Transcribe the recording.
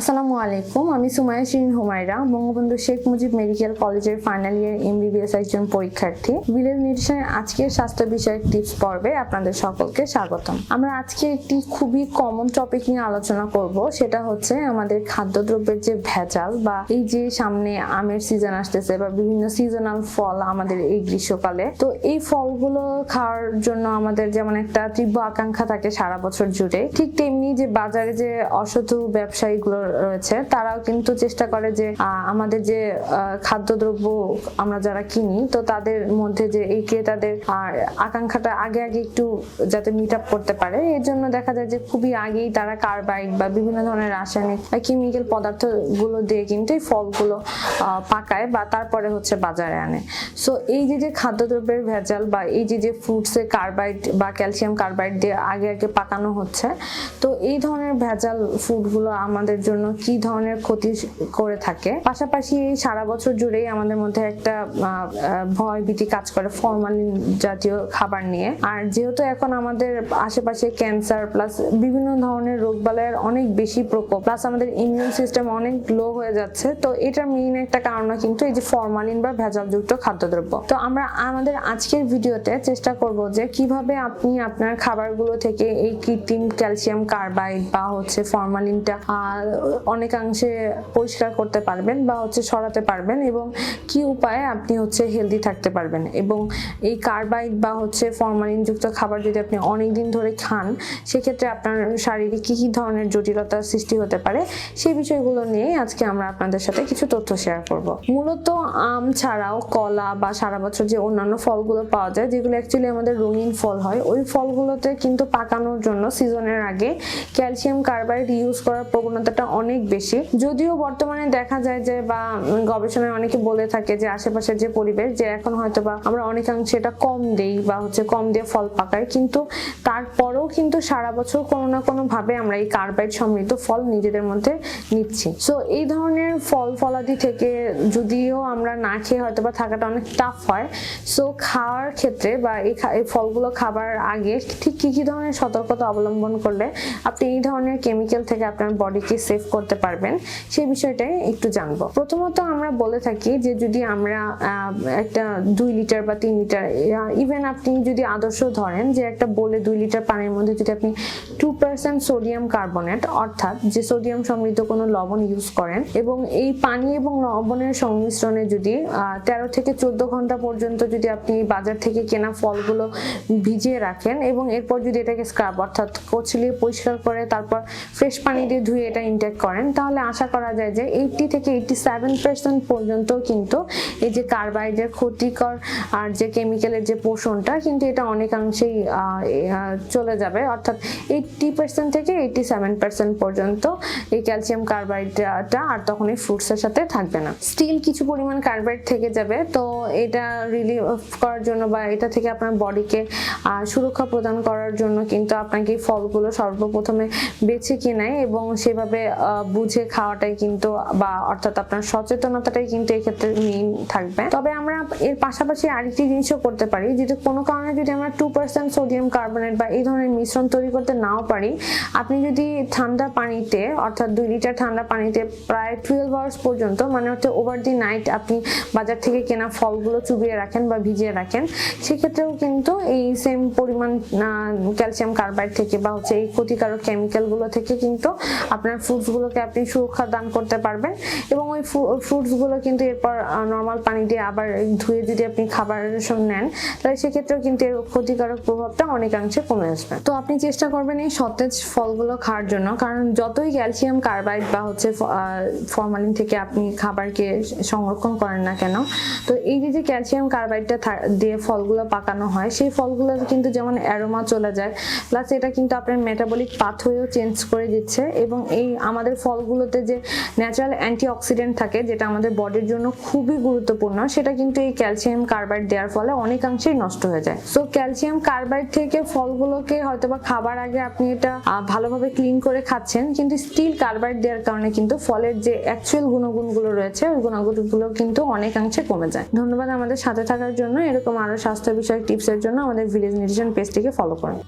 আসসালামু আলাইকুম, আমি সুমাইয়া শিরিন হুমায়রা, বঙ্গবন্ধু শেখ মুজিব মেডিকেল কলেজের ফাইনাল ইয়ার এমবিবিএস একজন পরীক্ষার্থী। ভিলেজ নিউট্রিশনের আজকের স্বাস্থ্য বিষয়ক টিপস পর্বে আপনাদের সকলকে স্বাগতম। আমরা আজকে একটি খুবই কমন টপিক নিয়ে আলোচনা করব, সেটা হচ্ছে আমাদের খাদ্যদ্রব্যের যে ভেজাল বা এই যে সামনে আমের সিজন আসতেছে বা বিভিন্ন সিজনাল ফল আমাদের এই গ্রীষ্মকালে। তো এই ফলগুলো খাওয়ার জন্য আমাদের যেমন একটা তীব্র আকাঙ্ক্ষা থাকে সারা বছর জুড়ে, ঠিক তেমনি যে বাজারে যে অসাধু ব্যবসায়ীগুলো রয়েছে, তারাও কিন্তু চেষ্টা করে যে আমাদের যে খাদ্যদ্রব্য আমরা যারা কিনি, তো তাদের মধ্যে যে, এই ক্রেতাদের আকাঙ্ক্ষাটা আগে আগে একটু যাতে মিট আপ করতে পারে। এর জন্য দেখা যায় যে, খুবই আগেই তারা কার্বাইড বা বিভিন্ন ধরনের রাসায়নিক বা কেমিক্যাল পদার্থগুলো দিয়ে কিন্তু এই ফলগুলো পাকায় বা তারপরে হচ্ছে বাজারে আনে। সো এই যে যে খাদ্যদ্রব্যের ভেজাল বা এই যে যে ফ্রুটসে কার্বাইড বা ক্যালসিয়াম কার্বাইড দিয়ে আগে আগে পাকানো হচ্ছে, তো এই ধরনের ভেজাল ফুডগুলো আমাদের জন্য কি ধরনের ক্ষতি করে থাকে। পাশাপাশি সারা বছর জুড়েই আমাদের মধ্যে একটা ভয় ভীতি কাজ করে ফরমালিন জাতীয় খাবার নিয়ে। আর যেহেতু এখন আমাদের আশেপাশে ক্যান্সার প্লাস বিভিন্ন ধরনের রোগ রোগবালয়ের অনেক বেশি প্রকোপ, প্লাস আমাদের ইমিউন সিস্টেম অনেক লো হয়ে যাচ্ছে, তো এটার মেইন একটা কারণ কিন্তু এই যে ফরমালিন বা ভেজালযুক্ত খাদ্যদ্রব্য। তো আমরা আমাদের আজকের ভিডিওতে চেষ্টা করব যে কীভাবে আপনি আপনার খাবারগুলো থেকে এই কৃত্রিম ক্যালসিয়াম কার্বাইড বা হচ্ছে ফরমালিনটা অনেকাংশে পরিষ্কার করতে পারবেন বা হচ্ছে সরাতে পারবেন এবং কি উপায়ে আপনি হচ্ছে হেলদি থাকতে পারবেন এবং এই কার্বাইড বা হচ্ছে ফরমালিন যুক্ত খাবার যদি আপনি অনেক দিন ধরে খান, সেক্ষেত্রে আপনার শারীরিক কী কী ধরনের জটিলতার সৃষ্টি হতে পারে সেই বিষয়গুলো নিয়ে আজকে আমরা আপনাদের সাথে কিছু তথ্য শেয়ার করব। মূলত আম ছাড়াও কলা বা সারা বছর যে অন্যান্য ফলগুলো পাওয়া যায়, যেগুলো অ্যাকচুয়ালি আমাদের রঙিন ফল হয়, ওই ফলগুলোতে কিন্তু পাকানোর জন্য সিজনের আগে ক্যালসিয়াম কার্বাইড ইউজ করার প্রবণতাটা অনেক বেশি। যদিও বর্তমানে দেখা যায় যে বা গবেষণায় অনেকে বলে থাকে যে আশেপাশের যে পরিবেশ, যে এখন হয়তো বা আমরা অনেকাংশে এটা কম দেই বা হচ্ছে কম দিয়ে ফল পাকাই, কিন্তু তারপরেও কিন্তু সারা বছর কোনো না কোনো ভাবে আমরা এই কার্বাইড সমৃদ্ধ ফল নিজেদের মধ্যে নিচ্ছি। সো এই ধরনের ফল ফলাদি থেকে যদিও আমরা না খেয়ে হয়তো বা থাকাটা অনেক টাফ হয় সো খাওয়ার ক্ষেত্রে বা এই ফলগুলো খাবার আগে ঠিক কি কি ধরনের সতর্কতা অবলম্বন করলে আপনি এই ধরনের কেমিক্যাল থেকে আপনার বডিকে সেভ করতে পারবেন, সেই বিষয়টাই একটু জানব। প্রথমত আমরা বলে থাকি যে যদি আমরা একটা দুই লিটার বা তিন লিটার ইভেন আপনি যদি আদর্শ ধরেন যে একটা বলে দুই লিটার পানির মধ্যে যদি আপনি টু পার্সেন্ট সোডিয়াম কার্বনেট অর্থাৎ যে সোডিয়াম সমৃদ্ধ কোনো লবণ ইউজ করেন, এবং এই পানি এবং লবণের সংমিশ্রণে যদি তেরো থেকে চোদ্দ ঘণ্টা পর্যন্ত যদি আপনি বাজার থেকে কেনা ফলগুলো ভিজিয়ে রাখেন, এবং এরপর যদি এটাকে স্ক্রাব অর্থাৎ কচলিয়ে পরিষ্কার করে তারপর ফ্রেশ পানি দিয়ে ধুয়ে এটা ইনটেক করেন, তাহলে আশা করা যায় যে এইটটি থেকে এইটটি সেভেন পার্সেন্ট পর্যন্ত কিন্তু এই যে কার্বাইডের ক্ষতিকর আর যে কেমিক্যালের যে পোষণটা কিন্তু এটা অনেকাংশেই চলে যাবে। অর্থাৎ এইটটি পার্সেন্ট থেকে এইটটি সেভেন পার্সেন্ট পর্যন্ত এই ক্যালসিয়াম কার্বাইডটা আর তখন এই ফ্রুটসের সাথে থাকবে না। স্টিল কিছু পরিমাণ কার্বাইড থেকে যাবে, তো এটা রিলিভ করার জন্য বা এটা থেকে আপনার বডিকে সুরক্ষা প্রদান করার জন্য কিন্তু আপনাকে ফলগুলো সর্বপ্রথমে বেছে কেনাই এবং সেভাবে বুঝে খাওয়াটাই কিন্তু, বা অর্থাৎ আপনার সচেতনতাটাই কিন্তু এক্ষেত্রে মেইন থাকবে। তবে আমরা এর পাশাপাশি আরেকটি জিনিসও করতে পারি যদি কোনো কারণে যদি আমরা টু পার্সেন্ট সোডিয়াম কার্বনেট বা এই ধরনের মিশ্রণ তৈরি করতে নাও পারি, আপনি যদি ঠান্ডা পানিতে, অর্থাৎ দুই লিটার ঠান্ডা পানিতে প্রায় টুয়েলভ আওয়ার্স পর্যন্ত মানে হচ্ছে ওভার দি নাইট আপনি বাজার থেকে কেনা ফলগুলো চুবিয়ে রাখেন বা ভিজিয়ে রাখেন, সেক্ষেত্রেও কিন্তু এই সেম পরিমাণ ক্যালসিয়াম কার্বাইড থেকে বা হচ্ছে এই ক্ষতিকারক কেমিক্যালগুলো থেকে কিন্তু আপনার ফ্রুটসগুলোকে আপনি সুরক্ষা দান করতে পারবেন এবং ওই ফ্রুটসগুলো কিন্তু এরপর নর্মাল পানি দিয়ে আবার ধুয়ে যদি আপনি খাবারের সঙ্গে নেন, তাহলে সেক্ষেত্রেও কিন্তু এর ক্ষতিকারক প্রভাবটা অনেকাংশে কমে আসবে। তো আপনি চেষ্টা করবেন এই সতেজ ফলগুলো খাওয়ার জন্য, কারণ যতই ক্যালসিয়াম কার্বাইড বা হচ্ছে ফরমালিন থেকে আপনি খাবারকে সংরক্ষণ করেন না কেন, তো এই যে যে ক্যালসিয়াম কার্বাইডটা দিয়ে ফলগুলো পাকানো হয়, সেই ফলগুলো কিন্তু যেমন অ্যারোমা চলে যায় প্লাস এটা কিন্তু আপনার মেটাবলিক পাথওয়েও চেঞ্জ করে দিচ্ছে এবং এই আমাদের ফলগুলোতে যে ন্যাচারাল অ্যান্টিঅক্সিডেন্ট থাকে, যেটা আমাদের বডির জন্য খুবই গুরুত্বপূর্ণ, সেটা কিন্তু এই ক্যালসিয়াম কার্বাইড দেওয়ার ফলে অনেকাংশেই নষ্ট হয়ে যায়। সো ক্যালসিয়াম কার্বাইড থেকে ফলগুলোকে হয়তোবা খাবার আগে আপনি এটা ভালোভাবে ক্লিন করে খাচ্ছেন, কিন্তু স্টিল কার্বাইড দেওয়ার কারণে কিন্তু ফলের যে অ্যাকচুয়াল গুণগুণগুলো রয়েছে, ওই গুণাগুণগুলো কিন্তু অনেকাংশে কমে যায়। ধন্যবাদ আমাদের সাথে থাকার জন্য। এরকম আরও স্বাস্থ্য বিষয়ক টিপসের জন্য আমাদের ভিলেজ নিউট্রিশন পেজটিকে ফলো করুন।